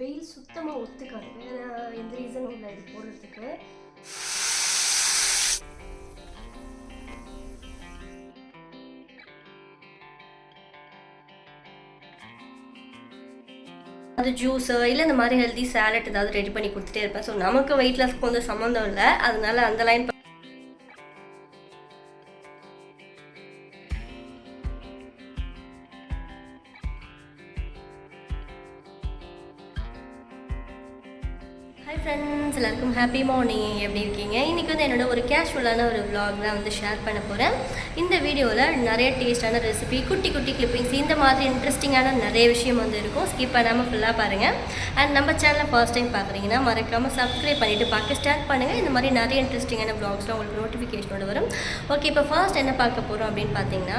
வெயில் சுத்தமாக ஒத்துக்காது. வேறு எந்த ரீசனும் இல்லை இது போடுறதுக்கு. அது ஜூஸு இல்லை இந்த மாதிரி ஹெல்தி சேலட் ஏதாவது ரெடி பண்ணி கொடுத்துட்டே இருப்பேன். ஸோ நமக்கு வெயிட் லாஸ்க்கு வந்து சம்மந்தம் இல்லை. அதனால அந்த லைன் ஃப்ரெண்ட்ஸ் எல்லாருக்கும் ஹாப்பி மார்னிங் எப்படி இருக்கீங்க? இன்றைக்கி வந்து என்னோட ஒரு கேஷுவலான ஒரு vlog தான் வந்து ஷேர் பண்ண போகிறேன் இந்த வீடியோவில் நிறைய டேஸ்டான ரெசிபி குட்டி குட்டி கிளிப்பிங்ஸ் இந்த மாதிரி இன்ட்ரெஸ்டிங்கான நிறைய விஷயம் வந்து இருக்கும். ஸ்கிப் பண்ணாமல் ஃபுல்லாக பாருங்கள் அண்ட் நம்ம சேனலை ஃபர்ஸ்ட் டைம் பார்க்குறீங்கன்னா மறக்காமல் சப்ஸ்கிரைப் பண்ணிவிட்டு பார்க்க ஸ்டார்ட் பண்ணுங்கள் இந்த மாதிரி நிறைய இன்ட்ரெஸ்டிங்கான vlogsலாம் உங்களுக்கு நோட்டிஃபிகேஷனோட வரும். ஓகே இப்போ ஃபர்ஸ்ட் என்ன பார்க்க போகிறோம் அப்படின்னு பார்த்தீங்கன்னா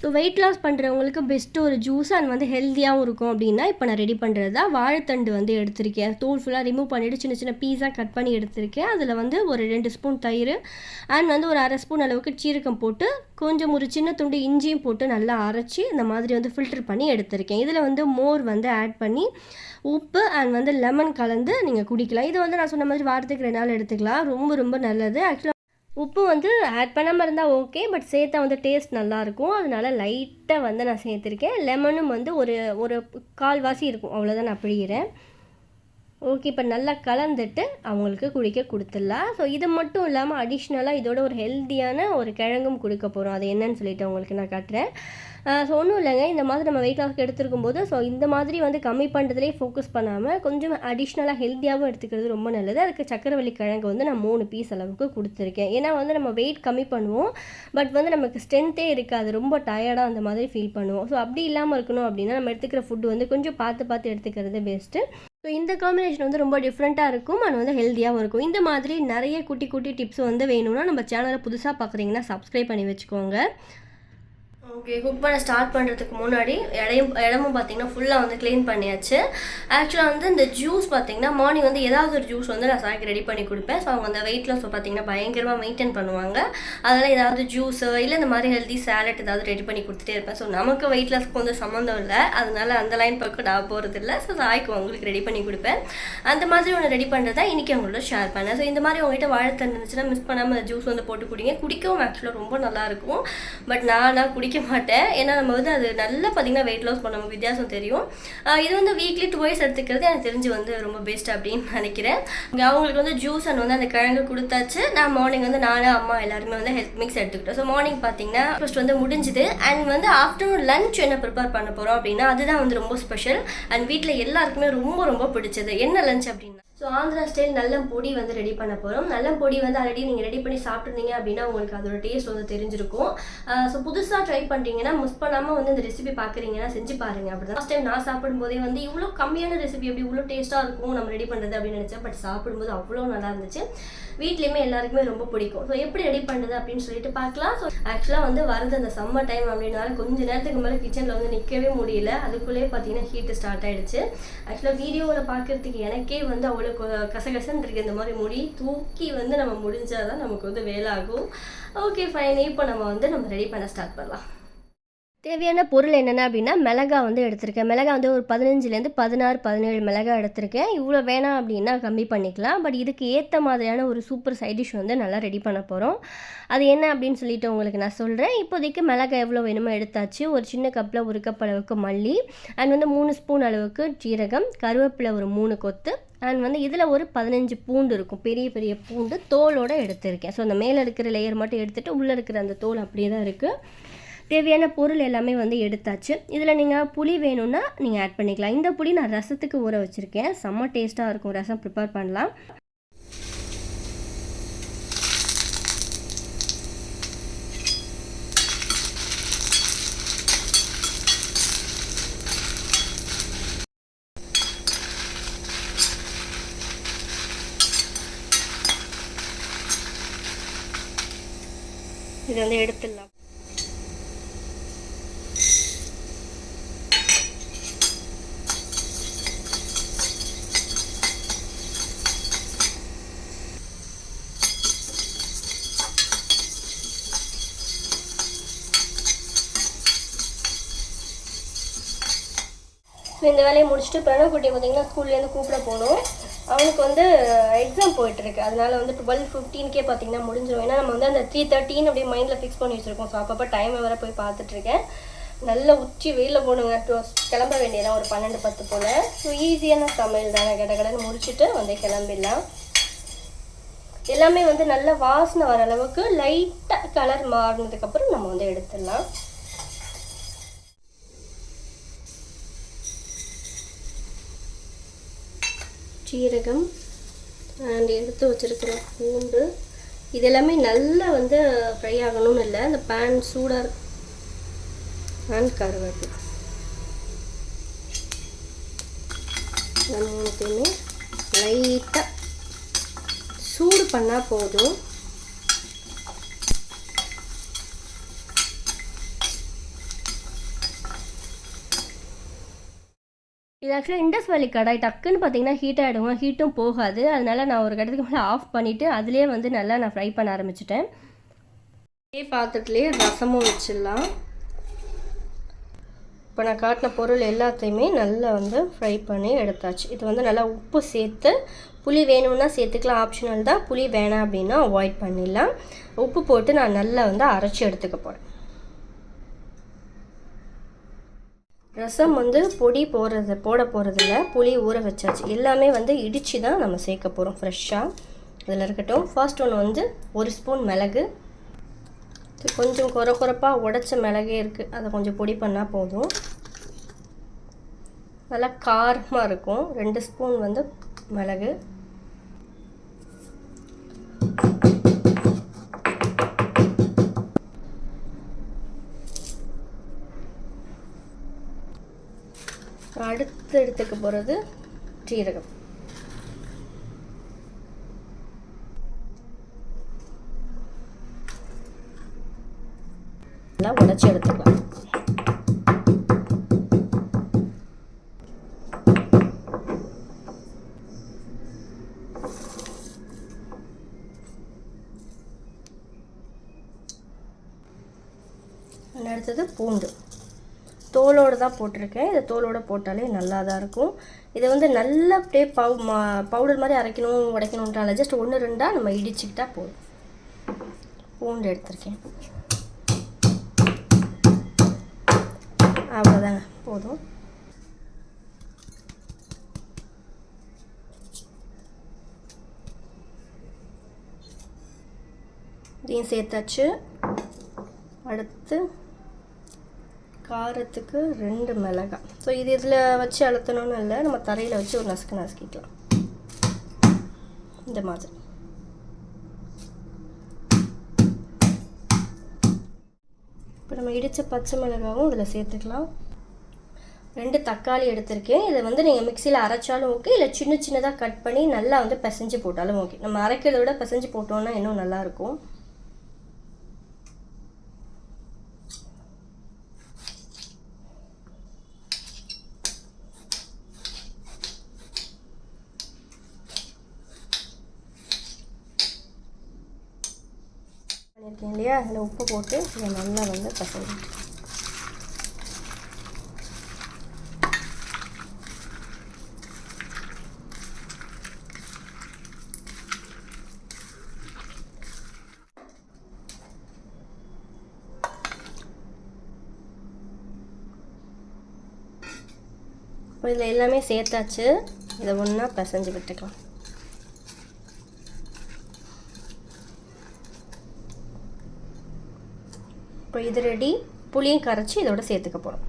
ஸோ வெயிட் லாஸ் பண்ணுறவங்களுக்கு பெஸ்ட்டு ஒரு ஜூஸ் அண்ட் வந்து ஹெல்த்தியாகவும் இருக்கும் அப்படின்னா இப்போ நான் ரெடி பண்ணுறது தான் வாழைத்தண்டு வந்து எடுத்திருக்கேன். தோல் ஃபுல்லாக ரிமூவ் பண்ணிவிட்டு சின்ன சின்ன பீஸாக கட் பண்ணி எடுத்திருக்கேன். அதில் வந்து ஒரு ரெண்டு ஸ்பூன் தயிர் அண்ட் வந்து ஒரு அரை ஸ்பூன் அளவுக்கு சீரகம் போட்டு கொஞ்சம் ஒரு சின்ன துண்டு இஞ்சியும் போட்டு நல்லா அரைச்சி இந்த மாதிரி வந்து ஃபில்டர் பண்ணி எடுத்திருக்கேன். இதில் வந்து மோர் வந்து ஆட் பண்ணி உப்பு அண்ட் வந்து லெமன் கலந்து நீங்கள் குடிக்கலாம். இது வந்து நான் சொன்ன மாதிரி வாரத்துக்கு ரெண்டு நாள் எடுத்துக்கலாம். ரொம்ப ரொம்ப நல்லது. ஆக்சுவலாக உப்பு வந்து ஆட் பண்ணாமல் இருந்தால் ஓகே பட் சேர்த்தா வந்து டேஸ்ட் நல்லாயிருக்கும். அதனால லைட்டாக வந்து நான் சேர்த்துருக்கேன். லெமனும் வந்து ஒரு ஒரு கால்வாசி இருக்கும். அவ்வளோதான் நான் பிழிகிறேன் ஓகே இப்போ நல்லா கலந்துட்டு அவங்களுக்கு குடிக்க கொடுத்துடலாம். ஸோ இது மட்டும் இல்லாமல் அடிஷ்னலாக இதோட ஒரு ஹெல்த்தியான ஒரு கிழங்கும் கொடுக்க போகிறோம் அது என்னன்னு சொல்லிட்டு அவங்களுக்கு நான் காட்டுறேன். ஸோ ஒன்றும் இல்லைங்க. இந்த மாதிரி நம்ம வெயிட் லாஸ்க்கு எடுத்துருக்கும் போது ஸோ இந்த மாதிரி வந்து கம்மி பண்ணுறதுலேயே ஃபோக்கஸ் பண்ணாமல் கொஞ்சம் அடிஷ்னலாக ஹெல்த்தியாகவும் எடுத்துக்கிறது ரொம்ப நல்லது. அதுக்கு சக்கரவள்ளி கிழங்கு வந்து நான் மூணு பீஸ் அளவுக்கு கொடுத்துருக்கேன். ஏன்னா வந்து நம்ம வெயிட் கம்மி பண்ணுவோம். பட் வந்து நமக்கு ஸ்ட்ரென்த்தே இருக்காது. ரொம்ப டயர்டாக அந்த மாதிரி ஃபீல் பண்ணுவோம். ஸோ அப்படி இல்லாமல் இருக்கணும் அப்படின்னா நம்ம எடுத்துக்கிற ஃபுட்டு வந்து கொஞ்சம் பார்த்து பார்த்து எடுத்துக்கிறது பெஸ்ட்டு ஸோ இந்த காம்பினேஷன் வந்து ரொம்ப டிஃப்ரெண்ட்டாக இருக்கும் அண்ட் வந்து ஹெல்த்தியாகவும் இருக்கும். இந்த மாதிரி நிறைய குட்டி குட்டி டிப்ஸ் வந்து வேணும்னா நம்ம சேனலை புதுசாக பார்க்குறீங்கன்னா சப்ஸ்கிரைப் பண்ணி வச்சுக்கோங்க. ஓகே குக் பண்ண ஸ்டார்ட் பண்ணுறதுக்கு முன்னாடி இடையும் இடமும் பார்த்தீங்கன்னா ஃபுல்லாக வந்து க்ளீன் பண்ணியாச்சு. ஆக்சுவலாக வந்து இந்த ஜூஸ் பார்த்தீங்கன்னா மார்னிங் வந்து ஏதாவது ஒரு ஜூஸ் வந்து நான் சாய்க்கு ரெடி பண்ணி கொடுப்பேன். ஸோ அவங்க அந்த வெயிட் லாஸ் பார்த்தீங்கன்னா பயங்கரமாக மெயின்டைன் பண்ணுவாங்க. அதனால் ஏதாவது ஜூஸ் இல்லை இந்த மாதிரி ஹெல்தி சேலட் ஏதாவது ரெடி பண்ணி கொடுத்துட்டே இருப்பேன். ஸோ நமக்கு வெயிட் லாஸ்க்கு வந்து சம்மந்தம் இல்லை. அதனால அந்த லைன் பக்கம் நான் போகிறது இல்லை. ஸோ சாய்க்கு உங்களுக்கு ரெடி பண்ணி கொடுப்பேன். அந்த மாதிரி ஒன்று ரெடி பண்ணுறதா இன்றைக்கி அவங்களோட ஷேர் பண்ணேன். ஸோ இந்த மாதிரி உங்ககிட்ட வாழைத்தண்டு இருந்துச்சுன்னா மிஸ் பண்ணாமல் ஜூஸ் வந்து போட்டு குடிங்க. குடிக்கவும் ஆக்சுவலாக ரொம்ப நல்லாயிருக்கும் பட் நான் குடிக்க மாட்டேன். ஏன்னா நம்ம வந்து அது நல்லா பார்த்தீங்கன்னா வெயிட் லாஸ் பண்ண நமக்கு வித்தியாசம் தெரியும். இது வந்து வீக்லி டுவைஸ் எடுத்துக்கிறது எனக்கு தெரிஞ்சு வந்து ரொம்ப பெஸ்ட் அப்படின்னு நினைக்கிறேன். அவங்களுக்கு வந்து ஜூஸ் அண்ட் வந்து அந்த கிழங்கு கொடுத்தாச்சு. நான் மார்னிங் வந்து நானும் அம்மா எல்லாருமே வந்து ஹெல்த் மிக்ஸ் எடுத்துக்கிட்டோம். ஸோ மார்னிங் பார்த்தீங்கன்னா ஃபர்ஸ்ட் வந்து முடிஞ்சுது. அண்ட் வந்து ஆஃப்டர்நூன் லஞ்ச் என்ன ப்ரிப்பேர் பண்ண போகிறோம் அப்படின்னா அதுதான் வந்து ரொம்ப ஸ்பெஷல் அண்ட் வீட்டில் எல்லாருக்குமே ரொம்ப ரொம்ப பிடிச்சது. என்ன லஞ்ச் அப்படின்னா ஸோ ஆந்திரா ஸ்டைல் நல்லம் பொடி வந்து ரெடி பண்ண போகிறோம் நல்லம் பொடி வந்து ஆல்ரெடி நீங்கள் ரெடி பண்ணி சாப்பிட்ருந்தீங்க அப்படின்னா உங்களுக்கு அதோட டேஸ்ட் வந்து தெரிஞ்சிருக்கும். ஸோ புதுசாக ட்ரை பண்ணுறீங்கன்னா மிஸ் பண்ணாமல் வந்து இந்த ரெசிபி பார்க்குறீங்கன்னா செஞ்சு பாருங்க. அப்படி தான் ஃபஸ்ட் டைம் நான் சாப்பிடும்போதே வந்து இவ்வளோ கம்மியான ரெசிபி எப்படி இவ்வளோ டேஸ்ட்டாக இருக்கும் நம்ம ரெடி பண்ணுறது அப்படின்னு நினச்சேன். பட் சாப்பிடும்போது அவ்வளோ நல்லா இருந்துச்சு. வீட்லேயுமே எல்லாருக்குமே ரொம்ப பிடிக்கும். ஸோ எப்படி ரெடி பண்ணுறது அப்படின்னு சொல்லிட்டு பார்க்கலாம் ஸோ ஆக்சுவலாக வந்து வரது அந்த சம்மர் டைம் அப்படின்னால கொஞ்ச நேரத்துக்கு மேலே கிச்சனில் வந்து நிற்கவே முடியல. அதுக்குள்ளேயே பார்த்தீங்கன்னா ஹீட்டு ஸ்டார்ட் ஆகிடுச்சு ஆக்சுவலாக வீடியோவில் பார்க்கறதுக்கு எனக்கே வந்து அவ்வளோ நம்மளுக்கு கசகசன்னு இருக்கு இந்த மாதிரி முடி தூக்கி வந்து நம்ம முடிஞ்சாதான் நமக்கு வந்து வேலை ஆகும் ஓகே ஃபைன் இப்போ நம்ம வந்து நம்ம ரெடி பண்ண ஸ்டார்ட் பண்ணலாம். தேவையான பொருள் என்னென்ன அப்படின்னா மிளகா வந்து எடுத்திருக்கேன். மிளகா வந்து ஒரு பதினஞ்சுலேருந்து பதினாறு பதினேழு மிளகா எடுத்திருக்கேன். இவ்வளோ வேணாம் அப்படின்னா கம்மி பண்ணிக்கலாம். பட் இதுக்கு ஏற்ற மாதிரியான ஒரு சூப்பர் சைட் டிஷ் வந்து நல்லா ரெடி பண்ண போகிறோம் அது என்ன அப்படின்னு சொல்லிட்டு உங்களுக்கு நான் சொல்கிறேன் இப்போதைக்கு மிளகா எவ்வளோ வேணுமோ எடுத்தாச்சு. ஒரு சின்ன கப்பில் ஒரு கப் அளவுக்கு மல்லி. அண்ட் வந்து மூணு ஸ்பூன் அளவுக்கு ஜீரகம். கருவேப்பிலை ஒரு மூணு கொத்து. அண்ட் வந்து இதில் ஒரு பதினஞ்சு பூண்டு இருக்கும். பெரிய பெரிய பூண்டு தோலோடு எடுத்திருக்கேன். ஸோ அந்த மேலே இருக்கிற லேயர் மட்டும் எடுத்துகிட்டு உள்ளே இருக்கிற அந்த தோல் அப்படியே தான் இருக்குது தேவையான பொருள் எல்லாமே வந்து எடுத்தாச்சு. இதில் நீங்கள் புளி வேணும்னா நீங்கள் ஆட் பண்ணிக்கலாம். இந்த புளி நான் ரசத்துக்கு ஊற வச்சுருக்கேன். செம்ம டேஸ்ட்டாக இருக்கும். ரசம் ப்ரிப்பேர் பண்ணலாம். இது வந்து எடுத்துடலாம் இந்த வேலையை முடிச்சுட்டு பிரணவ் குட்டியை பார்த்தீங்கன்னா ஸ்கூல்லேருந்து கூப்பிட போகணும். அவனுக்கு வந்து எக்ஸாம் போயிட்டுருக்கு. அதனால வந்து டுவெல் ஃபிஃப்டீன்கே பார்த்தீங்கன்னா முடிஞ்சிடும் ஏன்னா நம்ம வந்து அந்த த்ரீ தேர்ட்டின்னு அப்படியே மைண்டில் ஃபிக்ஸ் பண்ணி வச்சுருக்கோம். ஸோ அப்பப்போ டைமை வர போய் பார்த்துட்ருக்கேன் நல்ல உச்சி வெயிலில் போடுங்க கிளம்ப வேண்டியதான் ஒரு பன்னெண்டு பத்து போல். ஸோ ஈஸியான சமையல் தானே. கட கடன்னு முடிச்சுட்டு வந்து கிளம்பிடலாம். எல்லாமே வந்து நல்ல வாசனை வர அளவுக்கு லைட்டாக கலர் மாறினதுக்கப்புறம் நம்ம வந்து எடுத்துடலாம். சீரகம் அண்ட் எடுத்து வச்சிருக்கிற பூண்டு. இது எல்லாமே நல்லா வந்து ஃப்ரை ஆகணும்னு இல்லை. அந்த பேன் சூடாக பேன் கருவாட்டு. மூணுத்தையுமே லைட்டாக சூடு பண்ணால் போதும். இது ஆக்சுவலாக இண்டஸ் வேலி கடாய் டக்குன்னு பார்த்தீங்கன்னா ஹீட் ஆகிடுவோம் ஹீட்டும் போகாது. அதனால நான் ஒரு கட்டத்துக்கு மேலே ஆஃப் பண்ணிவிட்டு அதுலேயே வந்து நல்லா நான் ஃப்ரை பண்ண ஆரம்பிச்சிட்டேன். இதே பாத்திரத்துலேயே ரசமும் வச்சிடலாம். இப்போ நான் காட்டின பொருள் எல்லாத்தையுமே நல்லா வந்து ஃப்ரை பண்ணி எடுத்தாச்சு. இது வந்து நல்லா உப்பு சேர்த்து புளி வேணும்னா சேர்த்துக்கலாம். ஆப்ஷனல் தான். புளி வேணாம் அப்படின்னா அவாய்ட் பண்ணிடலாம். உப்பு போட்டு நான் நல்லா வந்து அரைச்சி எடுத்துக்க போகிறேன் ரசம் வந்து பொடி போடுறது போட போகிறதில்ல புளி ஊற வச்சாச்சு. எல்லாமே வந்து இடித்து தான் நம்ம சேர்க்க போகிறோம் ஃப்ரெஷ்ஷாக இதில் இருக்கட்டும். ஃபர்ஸ்ட் ஒன்று வந்து ஒரு ஸ்பூன் மிளகு. கொஞ்சம் குற குறப்பாக உடச்ச மிளகே இருக்குது அதை கொஞ்சம் பொடி பண்ணால் போதும். நல்லா காரமாக இருக்கும். ரெண்டு ஸ்பூன் வந்து மிளகு. அடுத்து எடுத்துக்க போகிறது சீரகம் நல்லா உடச்சி எடுத்துக்கலாம். அடுத்தது பூண்டு. தோலோடு தான் போட்டிருக்கேன். இதை தோலோடு போட்டாலே நல்லா தான் இருக்கும். இதை வந்து நல்லா அப்படியே பவு மா பவுடர் மாதிரி அரைக்கணும் உடைக்கணுன்றால ஜஸ்ட் ஒன்று ரெண்டாக நம்ம இடிச்சுக்கிட்டா போதும். பூண்டு எடுத்திருக்கேன். அவ்வளோதாங்க போதும். இதையும் சேர்த்தாச்சு. அடுத்து காரத்துக்கு ரெண்டு மிளகாய். ஸோ இது இதில் வச்சு அழுத்தணும்னு இல்லை நம்ம தரையில் வச்சு ஒரு நசுக்கு நசுக்கிக்கலாம். இந்த மாதிரி. இப்போ நம்ம இடித்த பச்சை மிளகாவும் இதில் சேர்த்துக்கலாம். ரெண்டு தக்காளி எடுத்திருக்கேன். இதை வந்து நீங்கள் மிக்சியில் அரைச்சாலும் ஓகே இல்லை சின்ன சின்னதாக கட் பண்ணி நல்லா வந்து பிசைஞ்சு போட்டாலும் ஓகே. நம்ம அரைக்கிறத விட பிசைஞ்சு போட்டோம்னா இன்னும் நல்லாயிருக்கும் பண்ணியிருக்கேன் இல்லையா அதில் உப்பு போட்டு இதை நல்லா வந்து பசங்க இதில் எல்லாமே சேர்த்தாச்சு. இதை ஒன்றா பிசைஞ்சு விட்டுக்கலாம். இது ரெடி புளியும் கரைச்சி இதோட சேர்த்துக்க போகிறோம்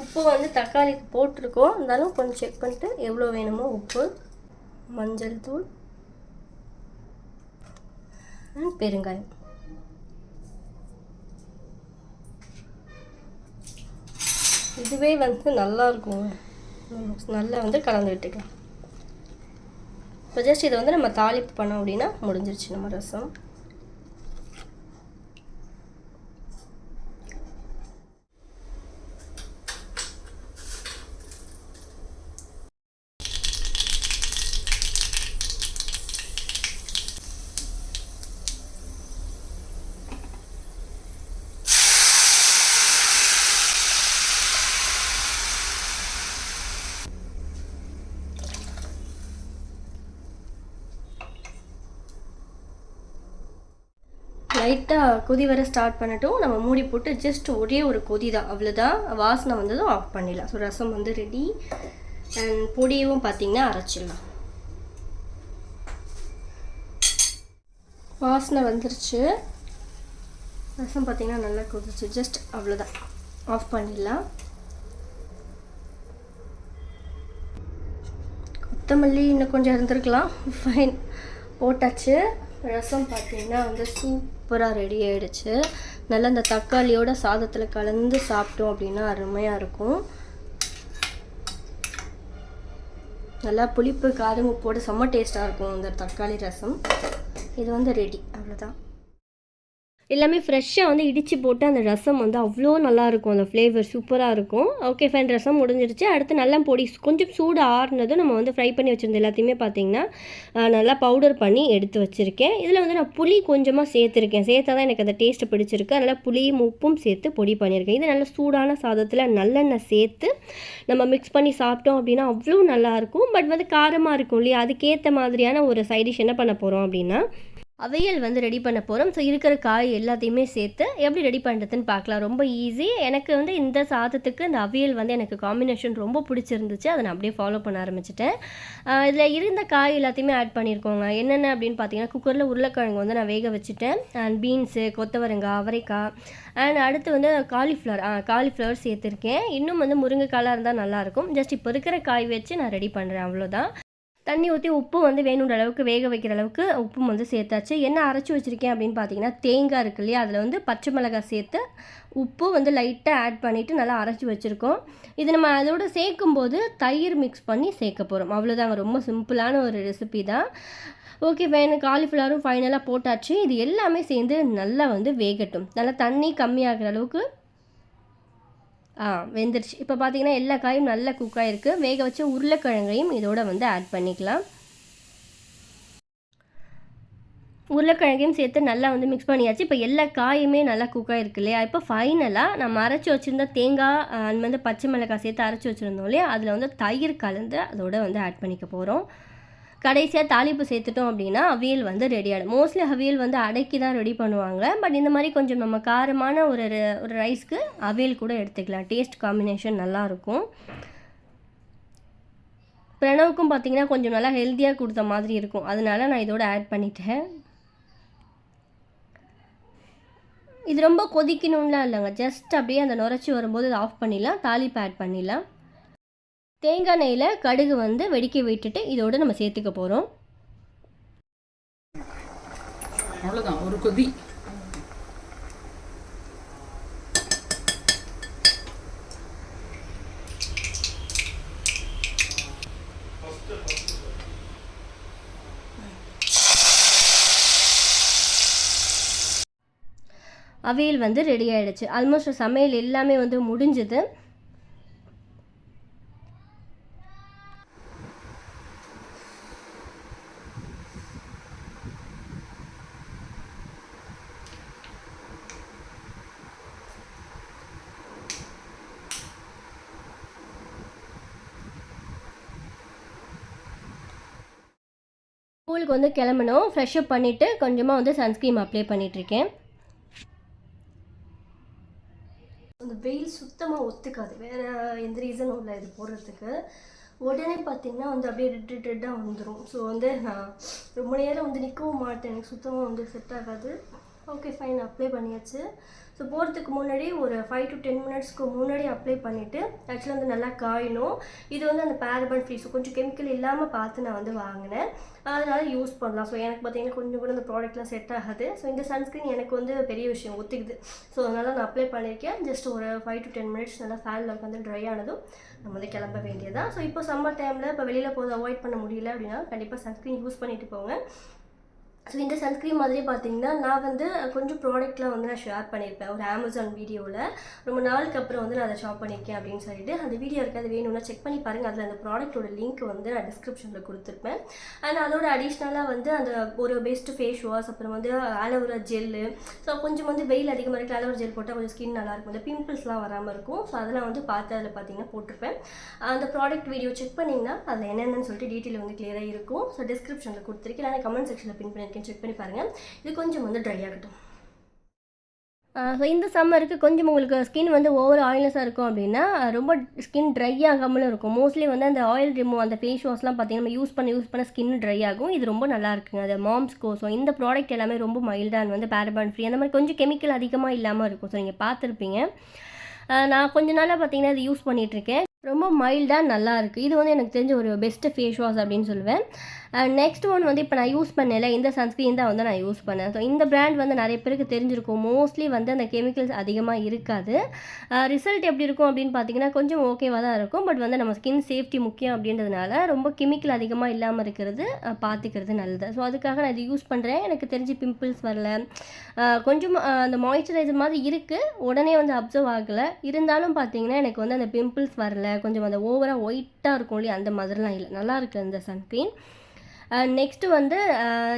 உப்பு வந்து தக்காளிக்கு போட்டிருக்கோம். இருந்தாலும் கொஞ்சம் செக் பண்ணிட்டு எவ்வளோ வேணுமோ உப்பு மஞ்சள் தூள் பெருங்காயம். இதுவே வந்து நல்லாயிருக்கும் நல்லா வந்து கலந்து விட்டுக்கலாம். இப்போ ஜஸ்ட் இதை வந்து நம்ம தாளிப்பு பண்ணோம் அப்படின்னா முடிஞ்சிருச்சு நம்ம ரசம். லைட்டாக கொதி வர ஸ்டார்ட் பண்ணட்டும். நம்ம மூடி போட்டு ஜஸ்ட் ஒரே ஒரு கொதி தான் அவ்வளோதான் வாசனை வந்ததும் ஆஃப் பண்ணிடலாம். ஸோ ரசம் வந்து ரெடி அண்ட் பொடியவும் பார்த்திங்கன்னா அரைச்சிடலாம். வாசனை வந்துருச்சு. ரசம் பார்த்தீங்கன்னா நல்லா கொதிச்சு ஜஸ்ட் அவ்வளோதான் ஆஃப் பண்ணிடலாம். கொத்தமல்லி இன்னும் கொஞ்சம் இருந்திருக்கலாம். ஃபைன் போட்டாச்சு. ரசம் பார்த்தீங்கன்னா வந்து சூப் சூப்பராக ரெடி ஆகிடுச்சு நல்லா இந்த தக்காளியோட சாதத்தில் கலந்து சாப்பிட்டோம் அப்படின்னா அருமையாக இருக்கும். நல்லா புளிப்பு காரம் உப்போடு செம்ம டேஸ்ட்டாக இருக்கும் இந்த தக்காளி ரசம். இது வந்து ரெடி அவ்வளோதான் எல்லாமே ஃப்ரெஷ்ஷாக வந்து இடித்து போட்டு அந்த ரசம் வந்து அவ்வளோ நல்லாயிருக்கும். அந்த ஃப்ளேவர் சூப்பராக இருக்கும். ஓகே ஃபைன் ரசம் முடிஞ்சிருச்சு அடுத்து நல்லா பொடி. கொஞ்சம் சூடு ஆறுனதும் நம்ம வந்து ஃப்ரை பண்ணி வச்சுருந்த எல்லாத்தையுமே பார்த்திங்கன்னா நல்லா பவுடர் பண்ணி எடுத்து வச்சுருக்கேன். இதில் வந்து நான் புளி கொஞ்சமாக சேர்த்துருக்கேன். சேர்த்தா தான் எனக்கு அந்த டேஸ்ட்டு பிடிச்சிருக்கு. அதனால் புளியும் உப்பும் சேர்த்து பொடி பண்ணியிருக்கேன். இது நல்ல சூடான சாதத்தில் நல்லெண்ணெய் சேர்த்து நம்ம மிக்ஸ் பண்ணி சாப்பிட்டோம் அப்படின்னா அவ்வளோ நல்லாயிருக்கும். பட் வந்து காரமாக இருக்கும் இல்லையா? அதுக்கேற்ற மாதிரியான ஒரு சைடிஷ் என்ன பண்ண போகிறோம் அப்படின்னா அவியல் வந்து ரெடி பண்ண போகிறோம் ஸோ இருக்கிற காய் எல்லாத்தையுமே சேர்த்து எப்படி ரெடி பண்ணுறதுன்னு பார்க்கலாம். ரொம்ப ஈஸி எனக்கு வந்து இந்த சாதத்துக்கு இந்த அவியல் வந்து எனக்கு காம்பினேஷன் ரொம்ப பிடிச்சிருந்துச்சு. அதை நான் அப்படியே ஃபாலோ பண்ண ஆரம்பிச்சிட்டேன். இதில் இருந்த காய் எல்லாத்தையுமே ஆட் பண்ணியிருக்கோங்க என்னென்ன அப்படின்னு பார்த்தீங்கன்னா குக்கரில் உருளைக்கிழங்கு வந்து நான் வேக வச்சுட்டேன். அண்ட் பீன்ஸு கொத்தவரங்காய் அவரைக்காய். அண்ட் அடுத்து வந்து காலிஃப்ளவர் காலிஃப்ளவர் சேர்த்துருக்கேன். இன்னும் வந்து முருங்கைக்காலாக இருந்தால் நல்லாயிருக்கும் ஜஸ்ட் இப்போ இருக்கிற காய் வச்சு நான் ரெடி பண்ணுறேன் அவ்வளோதான் தண்ணி ஊற்றி உப்பு வந்து வேணுன்ற அளவுக்கு வேக வைக்கிற அளவுக்கு உப்பும் வந்து சேர்த்தாச்சு. என்ன அரைச்சி வச்சுருக்கேன் அப்படின்னு பார்த்தீங்கன்னா தேங்காய் இருக்கு இல்லையா? அதில் வந்து பச்சை மிளகாய் சேர்த்து உப்பு வந்து லைட்டாக ஆட் பண்ணிவிட்டு நல்லா அரைச்சி வச்சுருக்கோம். இது நம்ம அதோட சேர்க்கும்போது தயிர் மிக்ஸ் பண்ணி சேர்க்க போகிறோம் அவ்வளோதாங்க ரொம்ப சிம்பிளான ஒரு ரெசிபி தான். ஓகே ஃபைன் காலிஃப்ளவரும் ஃபைனலாக போட்டாச்சு. இது எல்லாமே சேர்ந்து நல்லா வந்து வேகட்டும். நல்லா தண்ணி கம்மியாகிற அளவுக்கு ஆ வெந்துருச்சு. இப்போ பார்த்தீங்கன்னா எல்லா காயும் நல்லா குக் ஆகிருக்கு வேக வச்ச உருளைக்கிழங்கையும் இதோட வந்து ஆட் பண்ணிக்கலாம். உருளைக்கிழங்கையும் சேர்த்து நல்லா வந்து மிக்ஸ் பண்ணியாச்சு. இப்போ எல்லா காயுமே நல்லா குக் ஆகிருக்கு இல்லையா? இப்போ ஃபைனலாக நம்ம அரைச்சி வச்சுருந்த தேங்காய் அந்த வந்து பச்சை மிளகாய் சேர்த்து அரைச்சி வச்சுருந்தோம் இல்லையா? அதில் வந்து தயிர் கலந்து அதோட வந்து ஆட் பண்ணிக்க போகிறோம் கடைசியாக தாளிப்பு சேர்த்துட்டோம் அப்படின்னா அவியல் வந்து ரெடி ஆகிடும் மோஸ்ட்லி அவியல் வந்து அடைக்கி தான் ரெடி பண்ணுவாங்க. பட் இந்த மாதிரி கொஞ்சம் நம்ம காரமான ஒரு ஒரு ரைஸ்க்கு அவியல் கூட எடுத்துக்கலாம். டேஸ்ட் காம்பினேஷன் நல்லாயிருக்கும். பிரணவுக்கும் பார்த்தீங்கன்னா கொஞ்சம் நல்லா ஹெல்த்தியாக கொடுத்த மாதிரி இருக்கும். அதனால நான் இதோட ஆட் பண்ணிட்டேன். இது ரொம்ப கொதிக்கணும்லாம் இல்லைங்க. ஜஸ்ட் அப்படியே அந்த நுரைச்சி வரும்போது இதை ஆஃப் பண்ணிடலாம். தாளிப்பு ஆட் பண்ணிடலாம். தேங்காய் நெய்யில் கடுகு வந்து வெடிக்க விட்டுட்டு இதோட நம்ம சேர்த்துக்க போகிறோம் அவ்வளோதான் ஒரு கொதி. அவியல் வந்து ரெடி ஆயிடுச்சு. ஆல்மோஸ்ட் சமையல் எல்லாமே வந்து முடிஞ்சுது. ஸ்கூலுக்கு வந்து கிளம்பணும். ஃப்ரெஷ்அப் பண்ணிவிட்டு கொஞ்சமாக வந்து சன்ஸ்க்ரீம் அப்ளை பண்ணிகிட்ருக்கேன் அந்த வெயில் சுத்தமாக ஒத்துக்காது. வேறு எந்த ரீசனும் இல்லை இது போடுறதுக்கு. உடனே பார்த்தீங்கன்னா வந்து அப்படியே ரெட் ரெட் ரெட்டாக வந்துடும் ஸோ வந்து நான் ரொம்ப நேரம் வந்து நிற்கவும் மாட்டேன். எனக்கு சுத்தமாக வந்து செட் ஆகாது. ஓகே ஃபைன் அப்ளை பண்ணியாச்சு. ஸோ போகிறதுக்கு முன்னாடி ஒரு ஃபைவ் டு டென் மினிட்ஸ்க்கு முன்னாடி அப்ளை பண்ணிவிட்டு ஆக்சுவலாக வந்து நல்லா காயணும். இது வந்து அந்த பேரபன் ஃப்ரீ ஸோ கொஞ்சம் கெமிக்கல் இல்லாமல் பார்த்து நான் வந்து வாங்கினேன். அதனால யூஸ் பண்ணலாம். ஸோ எனக்கு பார்த்தீங்கன்னா கொஞ்சம் கூட அந்த ப்ராடக்ட்லாம் செட் ஆகாது. ஸோ இந்த சன்ஸ்க்ரீன் எனக்கு வந்து பெரிய விஷயம் ஒத்துக்குது. ஸோ அதனால் நான் அப்ளை பண்ணியிருக்கேன். ஜஸ்ட் ஒரு ஃபைவ் டு டென் மினிட்ஸ் நல்லா ஃபேனில் உட்காந்து ட்ரை ஆனதும் நம்ம வந்து கிளம்ப வேண்டியதான் ஸோ இப்போ சம்மர் டைமில் இப்போ வெளியில் போது அவாய்ட் பண்ண முடியல அப்படின்னா கண்டிப்பாக சன்ஸ்க்ரீன் யூஸ் பண்ணிட்டு போங்க. ஸோ இந்த சன்ஸ்க்ரீன் மாதிரி பார்த்தீங்கன்னா நான் வந்து கொஞ்சம் ப்ராடக்ட்லாம் வந்து நான் ஷேர் பண்ணியிருப்பேன். ஒரு அமேசான் வீடியோவில் ரொம்ப நாளுக்கு அப்புறம் வந்து நான் அதை ஷாப் பண்ணியிருக்கேன் அப்படின்னு சொல்லிட்டு அந்த வீடியோ இருக்குது அது வேணும்னா செக் பண்ணி பாருங்கள் அதில் அந்த ப்ராடக்ட்டோட லிங்க் வந்து நான் டிஸ்கிரிப்ஷனில் கொடுத்துருப்பேன். அண்ட் அதோட அடிஷ்னலாக வந்து அந்த ஒரு பெஸ்ட் ஃபேஸ் வாஷ் அப்புறம் வந்து ஆலோவரா ஜெல்லு ஸோ கொஞ்சம் வந்து வெயில் அதிகமாக இருக்குது ஆலோவேரா ஜெல் போட்டால் கொஞ்சம் ஸ்கின் நல்லாயிருக்கும் இந்த பிம்பிள்ஸ்லாம் வராமல் இருக்கும். ஸோ அதெல்லாம் வந்து பார்த்து அதில் பார்த்தீங்கன்னா போட்டிருப்பேன். அந்த ப்ராடக்ட் வீடியோ செக் பண்ணிங்கன்னா அதில் என்னென்னு சொல்லிட்டு டீட்டெயில் வந்து கிளியராக இருக்கும். ஸோ டிஸ்கிரிப்ஷனில் கொடுத்துருக்கேன். நான் கமெண்ட் செக்ஷனில் பின் பண்ணியிருக்கேன். செக் பண்ணி பாருங்கள் இது கொஞ்சம் வந்து ட்ரை ஆகட்டும். ஸோ இந்த சம்மருக்கு கொஞ்சம் உங்களுக்கு ஸ்கின் வந்து ஓவர் ஆயில்னஸாக இருக்கும் அப்படின்னா ரொம்ப ஸ்கின் ட்ரை ஆகாமலும் இருக்கும். மோஸ்ட்லி வந்து அந்த ஆயில் ரிமூவ் அந்த ஃபேஸ் வாஷ்லாம் பார்த்தீங்கன்னா யூஸ் பண்ண யூஸ் பண்ண ஸ்கின் ட்ரை ஆகும். இது ரொம்ப நல்லா இருக்குங்க. அது மாம்ஸ்கோ ஸோ இந்த ப்ராடக்ட் எல்லாமே ரொம்ப மைல்டாக வந்து பேரபான் ஃப்ரீ அந்த மாதிரி கொஞ்சம் கெமிக்கல் அதிகமாக இல்லாமல் இருக்கும். ஸோ நீங்கள் பார்த்துருப்பீங்க. நான் கொஞ்ச நாளாக பார்த்தீங்கன்னா இது யூஸ் பண்ணிகிட்ருக்கேன் ரொம்ப மைல்டாக நல்லா இருக்குது இது வந்து எனக்கு தெரிஞ்ச ஒரு பெஸ்ட்டு ஃபேஸ் வாஷ் அப்படின்னு சொல்லுவேன். Uh, நெக்ஸ்ட் ஒன் வந்து இப்போ நான் யூஸ் பண்ணல இந்த சன்ஸ்க்ரீன் தான் வந்து நான் யூஸ் பண்ணேன். ஸோ இந்த பிராண்ட் வந்து நிறைய பேருக்கு தெரிஞ்சிருக்கும். மோஸ்ட்லி வந்து அந்த கெமிக்கல்ஸ் அதிகமாக இருக்காது. Uh, ரிசல்ட் எப்படி இருக்கும் அப்படின்னு பார்த்தீங்கன்னா கொஞ்சம் ஓகேவாக தான் இருக்கும். பட் வந்து நம்ம ஸ்கின் சேஃப்டி முக்கியம் அப்படின்றதுனால ரொம்ப கெமிக்கல் அதிகமாக இல்லாமல் இருக்கிறது பார்த்துக்கிறது நல்லது. ஸோ அதுக்காக நான் இது யூஸ் பண்ணுறேன் எனக்கு தெரிஞ்சு பிம்பிள்ஸ் uh, வரல. கொஞ்சம் அந்த மாய்ஸ்சரைசர் மாதிரி இருக்குது உடனே வந்து அப்சர்வ் ஆகலை. இருந்தாலும் பார்த்தீங்கன்னா எனக்கு வந்து அந்த பிம்பிள்ஸ் வரல. கொஞ்சம் அந்த ஓவராக ஒயிட் ஒயிட்டாக இருக்கும் இல்லையா? அந்த மாதிரிலாம் இல்லை. நல்லா இருக்குது அந்த சன்ஸ்க்ரீன். நெக்ஸ்ட்டு வந்து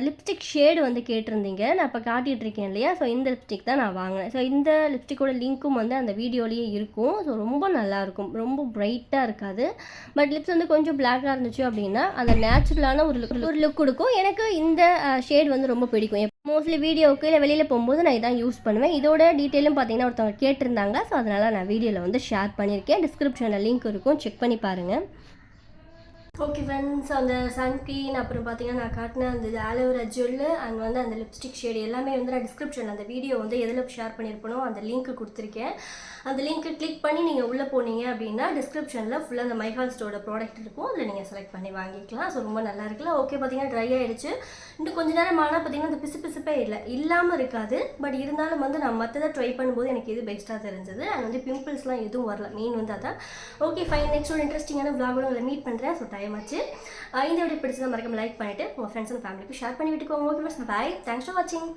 லிப்ஸ்டிக் ஷேடு வந்து கேட்டிருந்தீங்க. நான் இப்போ காட்டிகிட்ருக்கேன் இல்லையா? ஸோ இந்த லிப்ஸ்டிக் தான் நான் வாங்கினேன். ஸோ இந்த லிப்ஸ்டிக்கோட லிங்க்கும் வந்து அந்த வீடியோலேயே இருக்கும். ஸோ ரொம்ப நல்லாயிருக்கும் ரொம்ப பிரைட்டாக இருக்காது. பட் லிப்ஸ் வந்து கொஞ்சம் பிளாக்காக இருந்துச்சு அப்படின்னா அந்த நேச்சுரலான ஒரு லுக் ஒரு லுக் கொடுக்கும். எனக்கு இந்த ஷேட் வந்து ரொம்ப பிடிக்கும். மோஸ்ட்லி வீடியோவுக்கு இல்லை வெளியில் போகும்போது நான் இதான் யூஸ் பண்ணுவேன். இதோட டீட்டெயிலும் பார்த்தீங்கன்னா ஒருத்தவங்க கேட்டிருந்தாங்க. ஸோ அதனால் நான் வீடியோவில் வந்து ஷேர் பண்ணியிருக்கேன். டிஸ்கிரிப்ஷனில் லிங்க் இருக்கும். செக் பண்ணி பாருங்கள் ஓகே ஃப்ரெண்ட்ஸ் அந்த சன்ஸ்க்ரீன் அப்புறம் பார்த்தீங்கன்னா நான் காட்டின அந்த ஆலோவேரா ஜெல்லு அண்ட் வந்து அந்த லிப்ஸ்டிக் ஷேடு எல்லாமே வந்து நான் டிஸ்கிரிப்ஷன் அந்த வீடியோ வந்து எதில் ஷேர் பண்ணியிருப்பனோ அந்த லிங்க் கொடுத்துருக்கேன். அந்த லிங்க்கை கிளிக் பண்ணி நீங்கள் உள்ளே போனீங்க அப்படின்னா டிஸ்கிரிப்ஷனில் ஃபுல்லாக அந்த மைஹால் ஸ்டோட ப்ராடக்ட் இருக்கும். அதில் நீங்கள் செலக்ட் பண்ணி வாங்கிக்கலாம். ஸோ ரொம்ப நல்லா இருக்குல்ல. ஓகே பார்த்தீங்கன்னா ட்ரை ஆகிடுச்சு இன்னும் கொஞ்ச நேரம் ஆனால் பார்த்தீங்கன்னா அந்த பிசு பிசுப்பே இல்லை. இல்லாமல் இருக்காது. பட் இருந்தாலும் வந்து நான் மற்றதை ட்ரை பண்ணும்போது எனக்கு இது பெஸ்ட்டாக தெரிஞ்சது. அண்ட் வந்து பிம்பிள்ஸ்லாம் எதுவும் வரல. மெயின் வந்து அதான். ஓகே ஃபைன் நெக்ஸ்ட் ஒரு இன்ட்ரெஸ்டிங்கான விளாகோட உங்களை மீட் பண்ணுறேன் ஸோ டைம் ஆச்சு. இந்த வீடியோ பிடிச்சதை மறக்காம லைக் பண்ணிவிட்டு உங்கள் ஃப்ரெண்ட்ஸ் அண்ட் ஃபேமிலிக்கு ஷேர் பண்ணி விட்டுக்கோங்க ஓகே பாய் தேங்க்ஸ் ஃபார் வாட்சிங்